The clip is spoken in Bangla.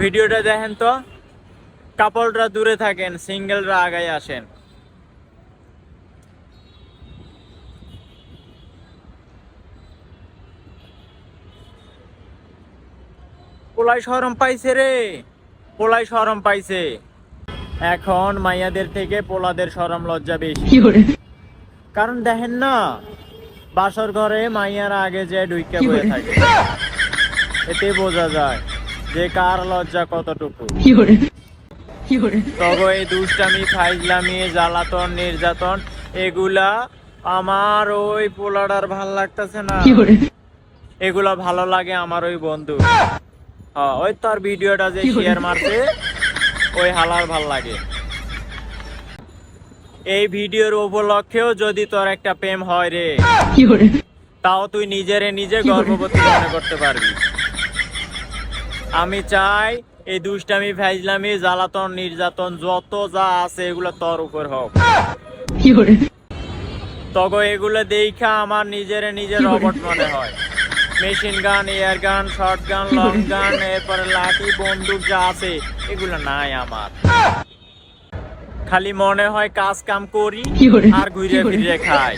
ভিডিওটা দেখেন তো। কাপড়রা দূরে থাকেন সিঙ্গেলরা আগায় আসেন। পোলাই শরম পাইছে রে। পোলাই শরম পাইছে। এখন মাইয়াদের থেকে পোলাদের শরম লজ্জা বেশি। কারণ দেখেন না বাসর ঘরে মাইয়ারা আগে যে ডুইকা বয়ে থাকে। এতে বোঝা যায়। যে কার লজ্জা কতটুকু? তবে এই দুষ্টামি ফাইজলামি জ্বালাতন নির্যাতন এগুলা আমার ওই পোলাডার ভালো লাগতেছে না। এগুলা ভালো লাগে আমার ওই বন্ধু। হ্যাঁ, ওই তার ভিডিওটা যে শেয়ার মারছে ওই হালার ভালো লাগে। এই ভিডিওর উপলক্ষেও যদি তোর একটা প্রেম হয় রে তাও তুই নিজেরে নিজে গর্ভবতী মনে করতে পারবি। আমি চাই এই দুষ্টামি ফাইজলামি জ্বালাতন নির্যাতন যত যা আছে এগুলো তোর উপর হোক। তবে এগুলো দেখা আমার নিজের নিজের রবট মনে হয়। মেশিন গান এয়ার গান শর্ট গান লং গান এরপরে লাঠি বন্দুক যা আছে এগুলো নাই আমার। খালি মনে হয় কাজ কাম করি আর ঘুরে ফিরে খাই।